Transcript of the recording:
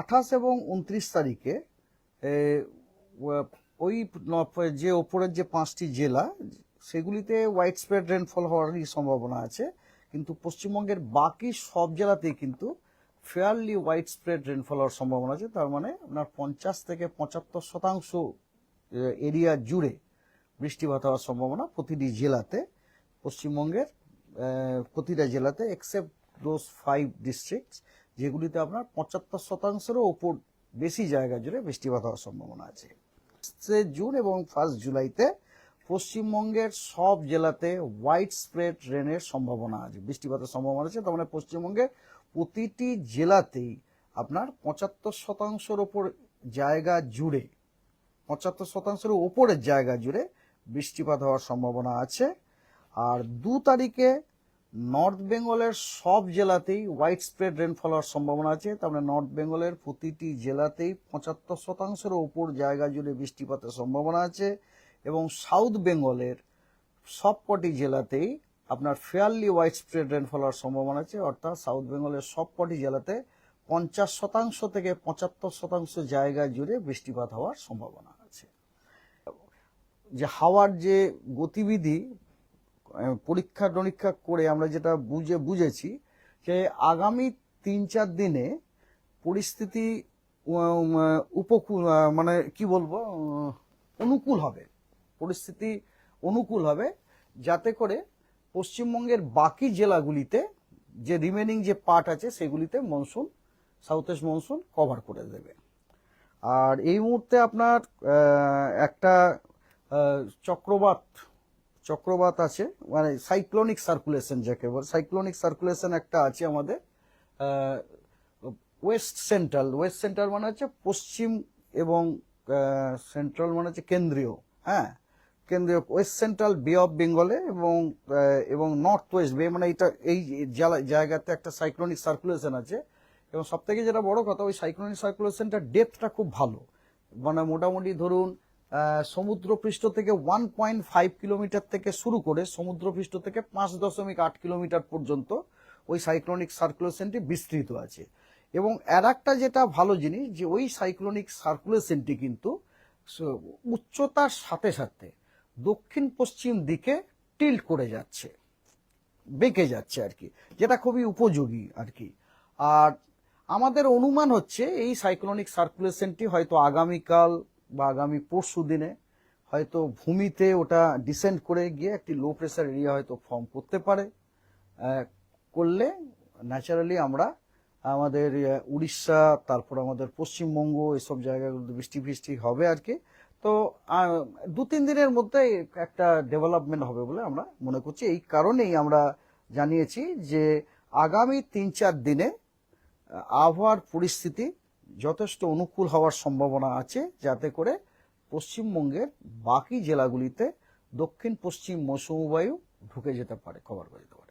আঠাশ এবং উনত্রিশ তারিখে ওই যে ওপরের যে পাঁচটি জেলা, সেগুলিতে হোয়াইট স্প্রেড রেনফল হওয়ারই সম্ভাবনা আছে। কিন্তু পশ্চিমবঙ্গের বাকি সব জেলাতেই কিন্তু ফেয়ারলি হোয়াইট স্প্রেড রেনফল হওয়ার সম্ভাবনা আছে। তার মানে আপনার পঞ্চাশ থেকে পঁচাত্তর শতাংশ এরিয়া জুড়ে বৃষ্টিপাত হওয়ার সম্ভাবনা প্রতিটি জেলাতে। পশ্চিমবঙ্গের প্রতিটা জেলাতে এক্সেপ্ট দোজ ফাইভ ডিস্ট্রিক্ট যেগুলিতে আপনার পঁচাত্তর শতাংশেরও ওপর বেশি জায়গা জুড়ে বৃষ্টিপাত হওয়ার সম্ভাবনা আছে। ফার্স্টে জুন এবং ফার্স্ট জুলাইতে পশ্চিমবঙ্গের সব জেলাতে হোয়াইট স্প্রেড রেনের সম্ভাবনা আছে, বৃষ্টিপাতের সম্ভাবনা আছে। তার মানে পশ্চিমবঙ্গের প্রতিটি জেলাতেই আপনার পঁচাত্তর শতাংশের ওপর জায়গা জুড়ে, পঁচাত্তর শতাংশের ওপরের জায়গা জুড়ে বৃষ্টিপাত হওয়ার সম্ভাবনা আছে। আর দু তারিখে নর্থ বেঙ্গলের সব জেলাতেই হোয়াইট স্প্রেড রেনফল হওয়ার সম্ভাবনা আছে। তার মানে নর্থ বেঙ্গলের প্রতিটি জেলাতেই পঁচাত্তর শতাংশের ওপর জায়গা জুড়ে বৃষ্টিপাতের সম্ভাবনা আছে এবং সাউথ বেঙ্গলের সবকটি জেলাতেই আপনার ফেয়ারলি হোয়াইট স্প্রেড রেনফল হওয়ার সম্ভাবনা আছে। অর্থাৎ সাউথ বেঙ্গলের সবকটি জেলাতে পঞ্চাশ শতাংশ থেকে পঁচাত্তর শতাংশ জায়গা জুড়ে বৃষ্টিপাত হওয়ার সম্ভাবনা আছে। যে হাওয়ার যে গতিবিধি পরীক্ষা টরীক্ষা করে আমরা যেটা বুঝে, বুঝেছি যে আগামী তিন চার দিনে পরিস্থিতি উপকূল মানে কি বলব অনুকূল হবে। পরিস্থিতি অনুকূল হবে যাতে করে পশ্চিমবঙ্গের বাকি জেলাগুলিতে যে রিমেনিং যে পার্ট আছে সেগুলিতে monsoon south east monsoon cover করে দেবে। আর এই মুহূর্তে আপনার একটা চক্রবাত চক্রবাত আছে মানে সাইক্লোনিক সার্কুলেশন যাকে বলে। সাইক্লোনিক সার্কুলেশন একটা আছে আমাদের ওয়েস্ট সেন্ট্রাল ওয়েস্ট সেন্ট্রাল মানে হচ্ছে পশ্চিম এবং সেন্ট্রাল মানে হচ্ছে কেন্দ্রীয় হ্যাঁ? কেন্দ্রীয় ওয়েস্ট সেন্ট্রাল বে অফ বেঙ্গলে এবং এবং নর্থ ওয়েস্ট বে মানে এটা এই জায়গাতে একটা সাইক্লোনিক সার্কুলেশন আছে। এবং সব থেকে যেটা বড় কথা, ওই সাইক্লোনিক সার্কুলেশনটা ডেপথটা খুব ভালো। মানে মোটামুটি ধরুন সমুদ্রপৃষ্ঠ থেকে ওয়ান পয়েন্ট ফাইভ কিলোমিটার থেকে শুরু করে সমুদ্রপৃষ্ঠ থেকে পাঁচ দশমিক আট কিলোমিটার পর্যন্ত ওই সাইক্লোনিক সার্কুলেশনটি বিস্তৃত আছে। এবং আর একটা যেটা ভালো জিনিস যে ওই সাইক্লোনিক সার্কুলেশনটি কিন্তু উচ্চতার সাথে সাথে দক্ষিণ পশ্চিম দিকে টিল্ট করে যাচ্ছে, বেঁকে যাচ্ছে আর কি, যেটা খুবই উপযোগী আর কি। আর আমাদের অনুমান হচ্ছে এই সাইক্লোনিক সার্কুলেশনটি হয়তো আগামীকাল বা আগামী পরশু দিনে হয়তো ভূমিতে ওটা ডিসেন্ড করে গিয়ে একটি লো প্রেসার এরিয়া হয়তো ফর্ম করতে পারে। করলে ন্যাচারালি আমরা আমাদের উড়িষ্যা, তারপর আমাদের পশ্চিমবঙ্গ এসব জায়গাগুলোতে বৃষ্টি ফৃষ্টি হবে আর কি। তো দু তিন দিনের মধ্যে একটা ডেভেলপমেন্ট হবে বলে আমরা মনে করছি। এই কারণেই আমরা জানিয়েছি যে আগামী তিন চার দিনে আবহাওয়ার পরিস্থিতি যথেষ্ট অনুকূল হওয়ার সম্ভাবনা আছে যাতে করে পশ্চিমবঙ্গের বাকি জেলাগুলিতে দক্ষিণ পশ্চিম মৌসুমবায়ু ঢুকে যেতে পারে খবর করে পারে।